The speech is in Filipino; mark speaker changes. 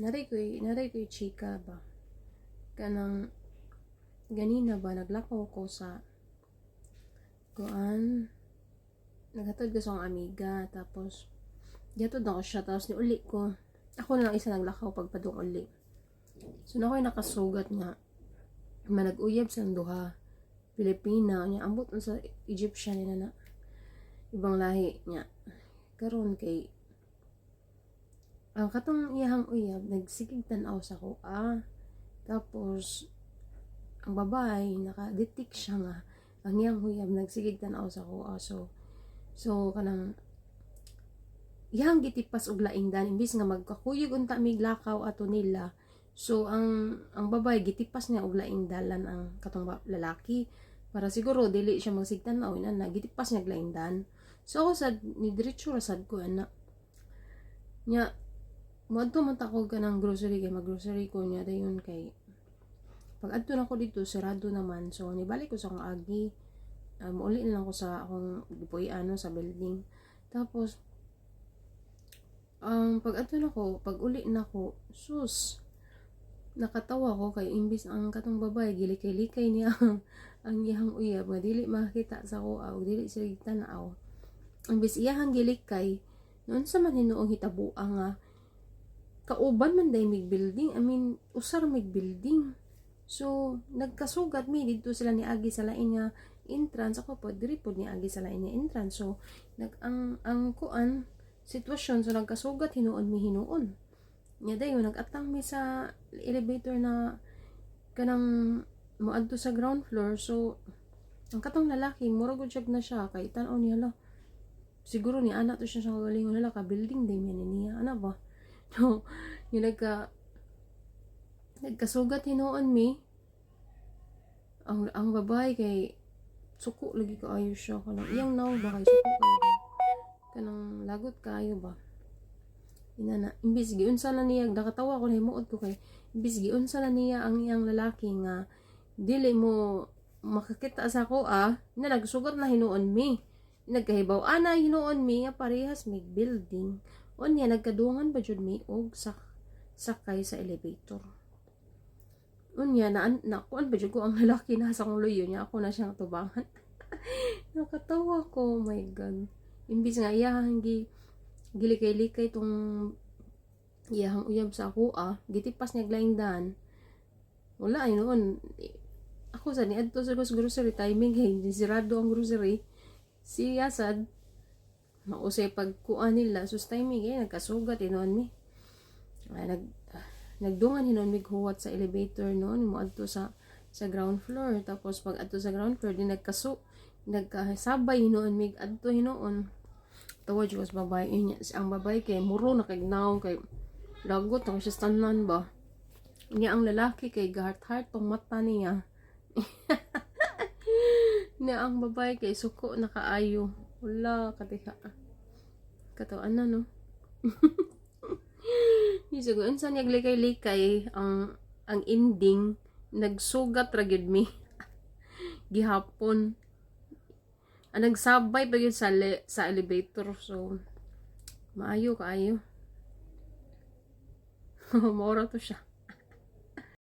Speaker 1: naray ko naray ko chika ba? Kanang ganina ba naglakaw ko sa kuan naghatod ko sa amiga tapos gatod ako siya tapos ni uli ko ako na lang isa naglakaw pagpadung uli. So na ako'y nakasugat nga manag-uyab sa duha Pilipina nya ambot sa Egyptian nila na ibang lahi nya karon kay ang katong iyahang uyab nagsigig tan-aw sa ko ah tapos ang babae naka-detect siya nga ang iyang uyab nagsigig tan-aw sa ko ah so so kanang iyang gitipas og laingdan imbis nga magkakuyog unta mig lakaw ato nila. So ang ang babae gitipas niya og laingdalan ang katong lalaki. Para siguro dili siya magsigtan na ina na gitipas niya laingdan so ako sad ni diretso sad ko ana. Nya Moadto man tako ka ng grocery kay mag-grocery ko niya dayon kay pag adto na ko dito sarado naman. So nibalik ko sa akong agi. Uh, mauli na lang ko sa akong gipuy ano sa building. Tapos ang pag adto na ko pag uli na ko sus nakatawa ko kay imbis ang katong babae gilikay-likay niya ang ang iyang uyab nga dili makita sa ko og dili sila tanaw imbis iyahang gilikay noon sa man hinuong hitabuang nga kauban man day mig building. I mean usar mig building. So nagkasugat mi dito sila ni Agi sa lain nga entrance. Ako po diri po ni Agi sa lain nga entrance. So nag ang ang kuan sitwasyon so nagkasugat hinuon mi hinuon. Nya dayon nagatang mi sa elevator na kanang moadto sa ground floor. So ang katong lalaki mura gud siya na siya kay tan-aw niya la siguro ni ana to siya sa kagalingon nila ka building din yan niya. Ana ba no yung nagka nagkasugat hinuon mi ang ang babae kay suko lagi kaayo siya. Kanang iyang naw ba kay suko? Kayo kanang lagot kaayo ba? Ina na imbis giunsa na niya nakatawa ko na himuot ko kay imbis giunsa na niya ang iyang lalaki nga dili mo makakita sa ko ah na nagsugat na hinuon mi. Nagkahibaw ana hinuon mi nga parehas mig building unya nagkadungan ba jud mi? Og sak sakay sa elevator. Unya na, na kuan ba jud ko ang lalaki na sa kong luyo niya ako na siyang tubangan. Nakatawa ko oh my god. Imbis nga iyahang gi gilikay-likay tong iyahang uyab sa ako ah. Gitipas niya glaingdan wala ay noon. Ako sa ni adto sa grocery timing hey sirado ang grocery. Siya sad mausay pagkuan nila. Sus timing eh nagkasugat inon mi. Ay nag nagdungan hinon mig huwat sa elevator noon mo adto sa sa ground floor. Tapos pag adto sa ground floor di nagkasu nagkasabay hinuon mig adto hinuon. Tawa jud babae niya. Ang babae kay muro na kay lagot ang siya tanan ba? Niya ang lalaki kay gahart-hart tong mata niya. Niya ang babae kay suko na kaayo wala katiha katawan na no? Ko, unsa niya likay-likay ang ang ending? Nagsugat ra gyud mi. Gihapon. Ang nagsabay pa sa, le- sa elevator so maayo kaayo. Maura to siya